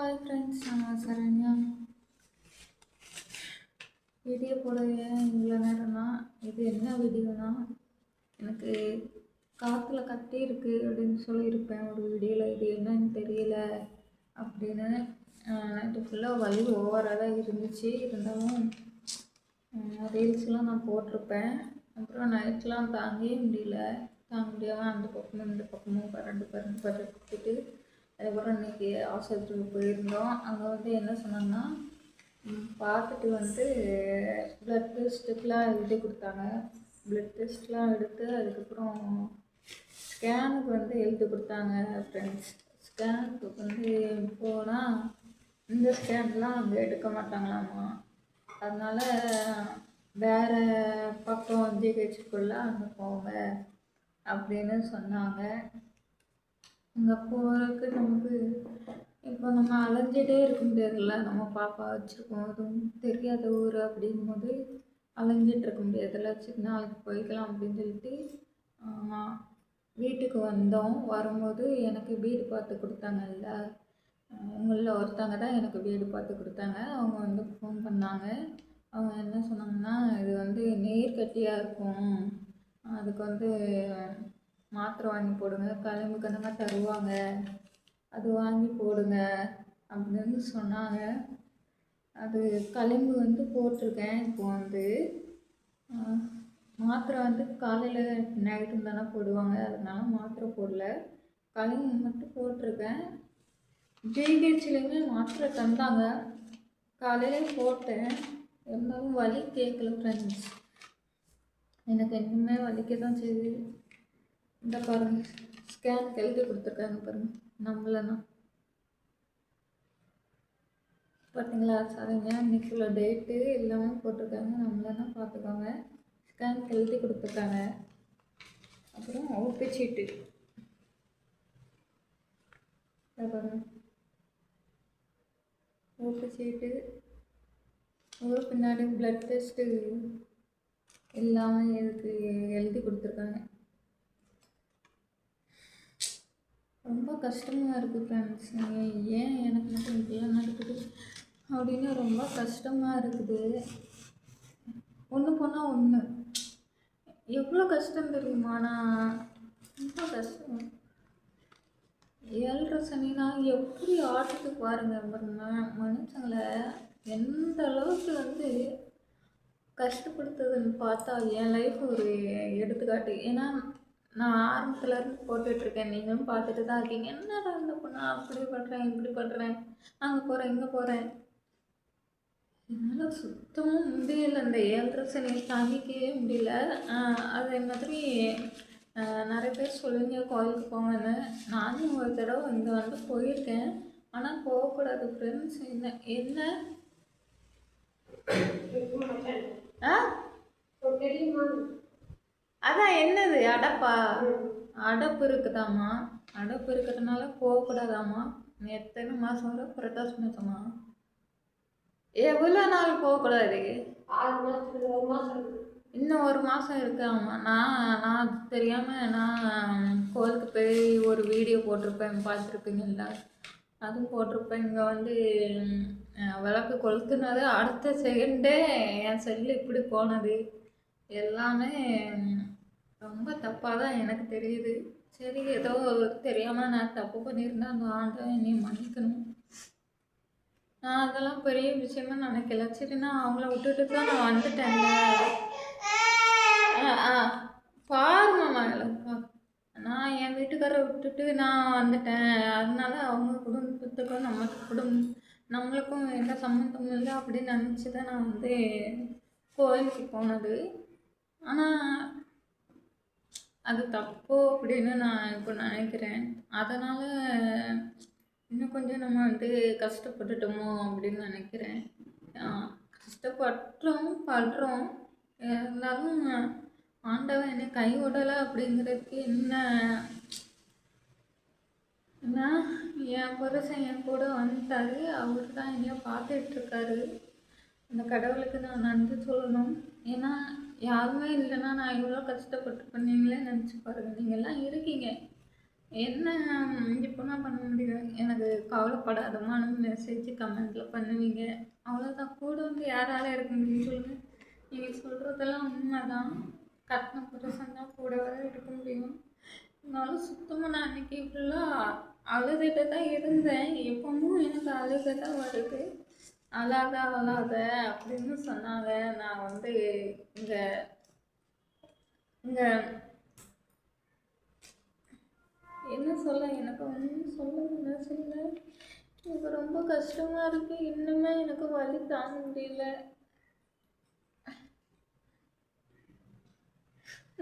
Hi friends நான் Saranya. Video போட ஏன் இவ்வளோ நேரம்னா இது என்ன வீடியோனா எனக்கு காற்றுல கட்டி இருக்கு அப்படின்னு சொல்லியிருப்பேன். ஒரு வீடியோவில் இது என்னன்னு தெரியல அப்படின்னு. நைட்டு ஃபுல்லாக வலி ஓவராக தான் இருந்துச்சு. இருந்தாலும் ரீல்ஸ்லாம் நான் போட்டிருப்பேன். அப்புறம் நைட்லாம் தாங்கவே முடியல. தாங்க முடியாமல் அந்த பக்கமும் இந்த பக்கமும் ரெண்டு பரண்டு படுத்துட்டு அதுக்கப்புறம் இன்றைக்கி ஆஸ்பத்திரிக்கு போயிருந்தோம். அங்கே வந்து என்ன சொன்னாங்கன்னா பார்த்துட்டு வந்து ப்ளட் டெஸ்ட்டுக்கெலாம் எழுதி கொடுத்தாங்க. ப்ளட் டெஸ்ட்லாம் எடுத்து அதுக்கப்புறம் ஸ்கேனுக்கு வந்து எழுதி கொடுத்தாங்க ஃப்ரெண்ட்ஸ் ஸ்கேனுக்கு வந்து போனால் இந்த ஸ்கேன்லாம் அங்கே எடுக்க மாட்டாங்களாமா. அதனால் வேறு பக்கம் ஜிஹெச்சுக்குள்ளே அங்கே போங்க அப்படின்னு சொன்னாங்க. அங்கே போகிறதுக்கு நமக்கு இப்போ நம்ம அலைஞ்சிட்டே இருக்க முடியாதுல்ல. நம்ம பாப்பா வச்சுருக்கோம். அதுவும் தெரியாத ஊர் அப்படிங்கும்போது அலைஞ்சிட்டு இருக்க முடியாதுல்ல. சரி நாளைக்கு போய்க்கலாம் அப்படின்னு சொல்லிட்டு வீட்டுக்கு வந்தோம். வரும்போது எனக்கு வீடு பார்த்து கொடுத்தாங்கல்ல. உங்களில் ஒருத்தவங்க தான் எனக்கு வீடு பார்த்து கொடுத்தாங்க. அவங்க வந்து ஃபோன் பண்ணாங்க. அவங்க என்ன சொன்னாங்கன்னா இது வந்து நீர் கட்டியாக இருக்கும். அதுக்கு வந்து மாத்திரை வாங்கி போடுங்க அந்த மாதிரி தருவாங்க. அது வாங்கி போடுங்க அப்படின்னு சொன்னாங்க. அது களிம்பு வந்து போட்டிருக்கேன். இப்போ வந்து மாத்திரை வந்து காலையில் நைட்டு தானே போடுவாங்க. அதனால மாத்திரை போடல. களிம்பு மட்டும் போட்டிருக்கேன். ஜிஹெச்லேயுமே மாத்திரை தந்தாங்க. காலையில் போட்டேன். இருந்தாலும் வலி கேட்கல ஃப்ரெண்ட்ஸ் எனக்கு இன்னுமே வலிக்க தான் செய்யுது இந்த பாருங்க. ஸ்கேன் எழுதி கொடுத்துருக்காங்க பாருங்க. நம்மளனா. பார்த்தீங்களா சரிங்க. இன்னைக்கு உள்ள டேட்டு எல்லாமே போட்டிருக்காங்க. நம்மளனா பார்த்துக்கோங்க. ஸ்கேன் எழுதி கொடுத்துருக்காங்க. அப்புறம் ஓபி சீட்டு இதை ஓபி சீட்டு ஒரு பின்னாடி ப்ளட் டெஸ்ட்டு எல்லாமே இதுக்கு எழுதி கொடுத்துருக்காங்க. ரொம்ப கஷ்டமாக இருக்குது ஃப்ரெண்ட்ஸ் ஏன் எனக்கு மட்டும் இப்படிலாம் நடக்குது? அப்படின்னு ரொம்ப கஷ்டமாக இருக்குது. ஒன்று போனால் ஒன்று எவ்வளோ கஷ்டம் தெரியுமா? நான் ரொம்ப கஷ்டம். ஏழரை சனினா எப்படி ஆட்டத்துக்கு பாருங்க பாருங்க. மனுஷங்களை எந்த அளவுக்கு வந்து கஷ்டப்படுத்துதுன்னு பார்த்தா என் லைஃப் ஒரு எடுத்துக்காட்டு. ஏன்னா நான் ஆரம்பத்துல இருந்து போட்டுட்ருக்கேன். நீங்களும் பார்த்துட்டு தான் இருக்கீங்க. என்னடா இந்த பொண்ணு? அப்படி பண்ணுறேன் இப்படி பண்ணுறேன் அங்கே போகிறேன் இங்கே போகிறேன் என்னால் சுத்தமும் முடியல. இந்த ஏழரை சனியை தாங்கிக்கவே முடியல. அதே மாதிரி நிறைய பேர் சொல்லுவீங்க கோயிலுக்கு போங்கன்னு. நானும் ஒரு தடவை இங்கே வந்து போயிருக்கேன். ஆனால் போகக்கூடாது ஃப்ரெண்ட்ஸ் என்ன என்ன? ஆ? அதான் என்னது அடப்பா. அடப்பு இருக்குதாம்மா. அடப்பு இருக்கிறதுனால போகக்கூடாதாம்மா. எத்தனை மாதம் வர புரட்டாசி மாதமா எவ்வளோ நாள் போகக்கூடாது? இன்னும் ஒரு மாதம் இருக்காம்மா. நான் நான் தெரியாமல் நான் கோயிலுக்கு போய் ஒரு வீடியோ போட்டிருப்பேன் பார்த்துருப்பீங்கல்ல. அதுவும் போட்டிருப்பேன். இங்கே வந்து விளக்கு கொளுத்துனது அடுத்த செகண்டே என் செல்லு இப்படி போனது. எல்லாமே ரொம்ப தப்பாக தான் எனக்கு தெரியுது. சரி ஏதோ தெரியாமல் நான் தப்பு பண்ணியிருந்தேன் அந்த ஆண்டை என்னை மன்னிக்கணும். நான் அதெல்லாம் பெரிய விஷயமா நினைக்கல. சரி நான் அவங்கள விட்டுட்டு தான் நான் வந்துட்டேன்ல. ஆ ஆ நான் என் வீட்டுக்காரரை விட்டுட்டு நான் வந்துட்டேன். அதனால அவங்க குடும்பத்துக்கும் நம்ம குடும்பம் நம்மளுக்கும் எந்த சம்மந்தமும் இல்லை அப்படின்னு நினச்சி தான் நான் வந்து கோயிலுக்கு போனது. ஆனால் அது தப்பு அப்படின்னு நான் இப்போ நினைக்கிறேன். அதனால் இன்னும் கொஞ்சம் நம்ம வந்து கஷ்டப்பட்டுட்டோமோ அப்படின்னு நினைக்கிறேன். ஆஹ் கஷ்டப்பட்டோம் படுறோம். இருந்தாலும் ஆண்டவன் என்னை கை விடலை அப்படிங்கிறதுக்கு என்ன ஏன்னா என் புருஷன் என் கூட வந்துட்டாரு. அவர் தான் என்னையோ பார்த்துட்டு இருக்காரு. அந்த கடவுளுக்கு நான் நன்றி சொல்லணும். ஏன்னா யாருமே இல்லைன்னா நான் இவ்வளோ கஷ்டப்பட்டு நீங்களே நினச்சி பாருங்க. நீங்கள்லாம் இருக்கீங்க. என்ன இப்போ நான் பண்ண முடியும்? எனக்கு கவலைப்படாதமான மெசேஜ் கமெண்ட்டில் பண்ணுவீங்க. அவ்வளோதான் கூட வந்து யாரால இருக்க முடியும்னு சொல்லுங்கள் நீங்கள் சொல்கிறதெல்லாம் உண்மை தான் கட்டின புருஷன் தான் கூட வர இருக்க முடியும். இருந்தாலும் சுத்தமாக நான் அன்றைக்கி ஃபுல்லாக அழுதுகிட்டே தான் இருந்தேன். எப்பவும் எனக்கு அழுக தான் வருது. அழாத அழாத அப்படின்னு சொன்னாங்க. நான் வந்து இங்கே இங்கே என்ன சொல்ல எனக்கு ஒன்றும் சொல்ல மனசில்ல எனக்கு ரொம்ப கஷ்டமாக இருக்குது இன்னுமே எனக்கு வலி தாங்க முடியல.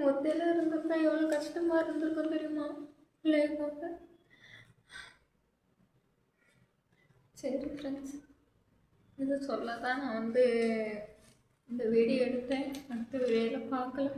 ஒத்தையில் இருந்திருந்தா எவ்வளோ கஷ்டமாக இருந்திருக்கும் தெரியுமா? பிள்ளைய பார்க்க? சரி ஃப்ரெண்ட்ஸ் இது சொல்ல தான் நான் வந்து இந்த வீடியோ எடுத்தேன். அடுத்த வீடியோவில் பார்க்கலாம்